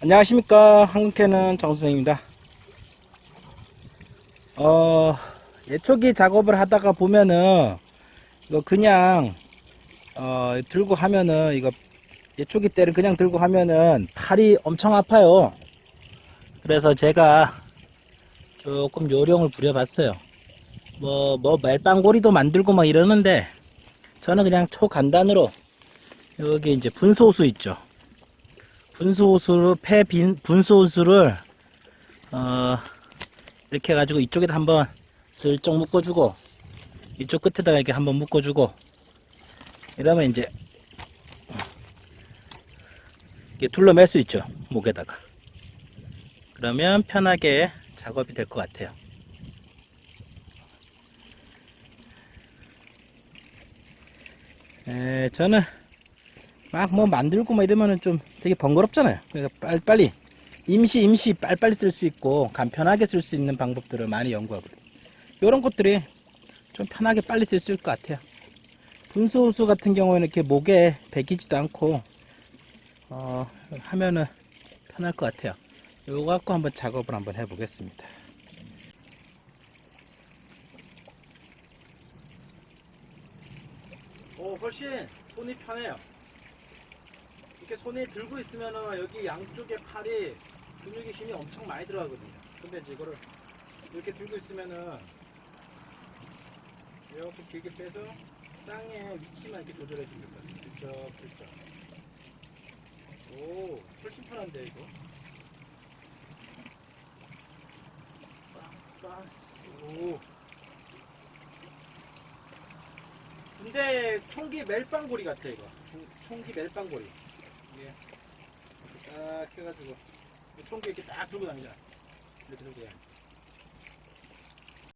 안녕하십니까. 한국캐는 정선생입니다. 어 예초기 작업을 하다가 보면은 이거 그냥 어 들고 하면은 이거 예초기 때를 그냥 들고 하면은 팔이 엄청 아파요. 그래서 제가 조금 요령을 부려봤어요. 뭐 뭐 말빵고리도 만들고 막 이러는데 저는 그냥 초간단으로 여기 이제 분소수 있죠 분소호수를 폐 빈, 분소호수를 어, 이렇게 해가지고 이쪽에다 한번 슬쩍 묶어주고 이쪽 끝에다가 이렇게 한번 묶어주고 이러면 이제 이렇게 둘러맬 수 있죠 목에다가. 그러면 편하게 작업이 될 것 같아요. 에, 저는 막 뭐 만들고 뭐 이러면은 좀 되게 번거롭잖아요. 그래서 빨리빨리 임시 임시 빨리빨리 쓸 수 있고 간편하게 쓸 수 있는 방법들을 많이 연구하거든요. 이런 것들이 좀 편하게 빨리 쓸 수 있을 것 같아요. 분소호수 같은 경우에는 이렇게 목에 베기지도 않고 어, 하면은 편할 것 같아요. 요거 갖고 한번 작업을 한번 해보겠습니다. 오 훨씬 손이 편해요. 이렇게 손에 들고 있으면은 여기 양쪽에 팔이 근육에 힘이 엄청 많이 들어가거든요. 근데 이제 이거를 이렇게 들고 있으면은 이렇게 길게 빼서 땅에 위치만 이렇게 조절해 주는 거예요. 슬쩍 슬쩍. 오, 훨씬 편한데 이거. 빤스. 오. 근데 총기 멜빵고리 같아 이거. 총- 총기 멜빵고리. 이렇게 딱 해가지고 이 총기 이렇게 딱 들고 다니잖아. 이렇게 들고 다니.